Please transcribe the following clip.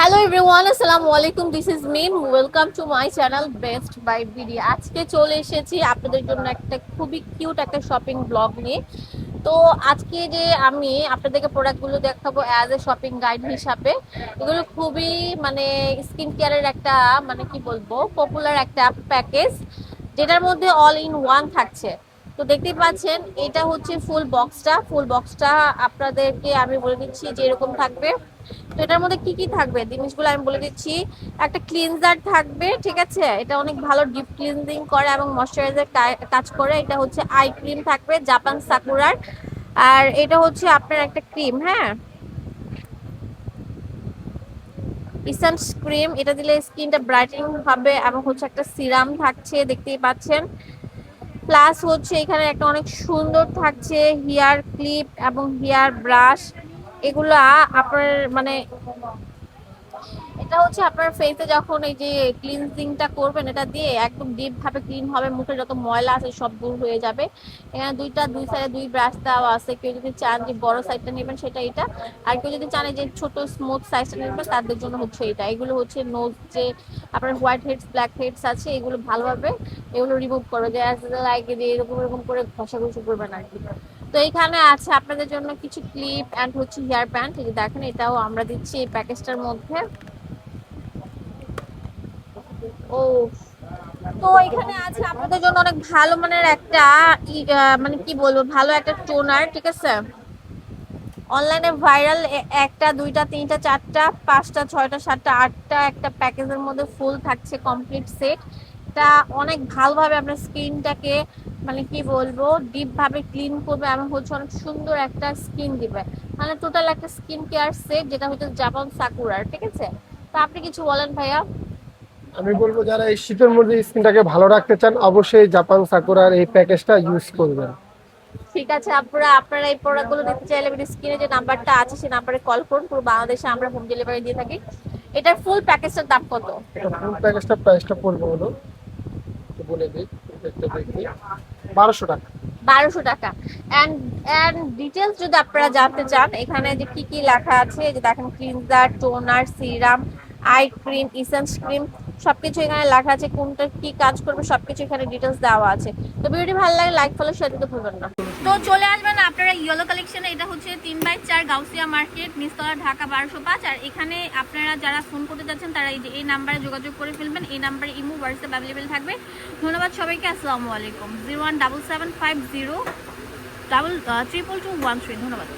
Hello everyone আসসালামু আলাইকুম this is Mim welcome to my channel best buy BD আজকে চলে এসেছি আপনাদের জন্য একটা খুবই কিউট একটা শপিং ব্লগ নিয়ে। তো আজকে যে আমি আপনাদেরকে প্রোডাক্টগুলো দেখাবো অ্যাজ এ শপিং গাইড হিসাবে, এগুলো খুবই মানে স্কিন কেয়ারের একটা মানে কি বলব পপুলার একটা প্যাকেজ যেটার মধ্যে অল ইন ওয়ান থাকছে। তো দেখতেই পাচ্ছেন, এটা হচ্ছে ফুল বক্সটা ফুল বক্সটা আপনাদেরকে আমি বলে দিচ্ছি যে এরকম থাকবে। তো এটার মধ্যে কি কি থাকবে? জিনিসগুলো আমি বলে দিচ্ছি। একটা ক্লিনজার থাকবে, ঠিক আছে? এটা অনেক ভালো ডিপ ক্লিনজিং করে এবং ময়শ্চারাইজার কাজ করে। এটা হচ্ছে আই ক্রিম থাকবে জাপান সাকুরার আর এটা হচ্ছে আপনার একটা ক্রিম হ্যাঁ? ইসেন্স ক্রিম এটা দিলে স্কিনটা ব্রাইটেনিং হবে এবং হচ্ছে একটা সিরাম থাকছে, দেখতেই পাচ্ছেন। প্লাস হচ্ছে এখানে একটা অনেক সুন্দর থাকছে হেয়ার ক্লিপ এবং হেয়ার ব্রাশ। এগুলা আপনার মানে হচ্ছে আপনার ফেসে যখন এই যে ক্লিনজিংটা করবেন, এটা দিয়ে একদম ডিপ ভাবে ক্লিন হবে, মুখে যত ময়লা আছে সব দূর হয়ে যাবে। এখানে দুইটা, দুই সাইডে দুই ব্রাশ দেওয়া আছে। কেউ যদি চান যে বড় সাইডটা নেবেন, সেটা এটা। আর কেউ যদি চান যে ছোট স্মুথ সাইজটা নেবেন তাদের জন্য হচ্ছে এটা। এগুলো হচ্ছে নোজ যে আপনার হোয়াইট হেডস ব্ল্যাক হেডস আছে, এগুলো ভালোভাবে এগুলো রিমুভ করবে। যে লাইক এরকম এরকম করে ঘষাঘষি করবেন আর কি। তো এখানে আছে আপনাদের জন্য কিছু ক্লিপ অ্যান্ড হচ্ছে হেয়ার যে দেখেন, এটাও আমরা দিচ্ছি এই প্যাকেজটার মধ্যে। ও। তো এখানে আছে আপনাদের জন্য অনেক ভালো মানের একটা মানে কি বলব, ভালো একটা টোনার, ঠিক আছে? অনলাইনে ভাইরাল একটা, দুইটা, তিনটা, চারটা, পাঁচটা, ছয়টা, সাতটা, আটটা একটা প্যাকেজের মধ্যে ফুল থাকছে, কমপ্লিট সেট। এটা অনেক ভালোভাবে আপনার স্কিনটাকে মানে কি বলব ডিপ ভাবে ক্লিন করবে এবং হচ্ছে অনেক সুন্দর একটা স্কিন দিবে। মানে টোটাল একটা স্কিন কেয়ার সেট, যেটা হচ্ছে জাপান সাকুরার, ঠিক আছে? তো আপনি কিছু বলেন ভাইয়া। আমি বলব যারা এই শীতের মধ্যে স্কিনটাকে ভালো রাখতে চান অবশ্যই জাপান সাকুরার এই প্যাকেজটা ইউজ করবেন। ঠিক আছে আপনারা আপনারা এই প্রোডাক্টগুলো নিতে চাইলে আমি স্ক্রিনে যে নাম্বারটা আছে সেই নাম্বারে কল করুন। পুরো বাংলাদেশে আমরা হোম ডেলিভারি দিয়ে থাকি। এটার ফুল প্যাকেজটার দাম কত? এটা ফুল প্যাকেজটা প্রাইসটা পড়বে হলো একটু বলে দিই এটা দেখি। বারোশো টাকা। বারোশো টাকা। অ্যান্ড অ্যান্ড ডিটেলস যদি আপনারা জানতে চান এখানে যে কি কি লেখা আছে যে দেখেন cleanser toner serum eye cream essence cream সবকিছু এখানে লেখা আছে, কোনটা কি কাজ করবে, সবকিছু এখানে ডিটেলস দেওয়া আছে। তো ভিডিওটি ভালো লাগে লাইক ফলো শেয়ার দিতে ভুলবেন না। তো চলে আসবেন আপনারা ইয়েলো কালেকশনে এটা হচ্ছে তিন বাই চার গাউসিয়া মার্কেট নিস্তলা ঢাকা বারোশো পাঁচ। আর এখানে আপনারা যারা ফোন করতে যাচ্ছেন, তারা এই যে, এই নাম্বারে যোগাযোগ করে ফেলবেন। এই নাম্বারে ইমো, হোয়াটসঅ্যাপ অ্যাভেলেবেল থাকবে। ধন্যবাদ সবাইকে, আসসালামু আলাইকুম। Zero one double seven five zero double triple two one three ধন্যবাদ।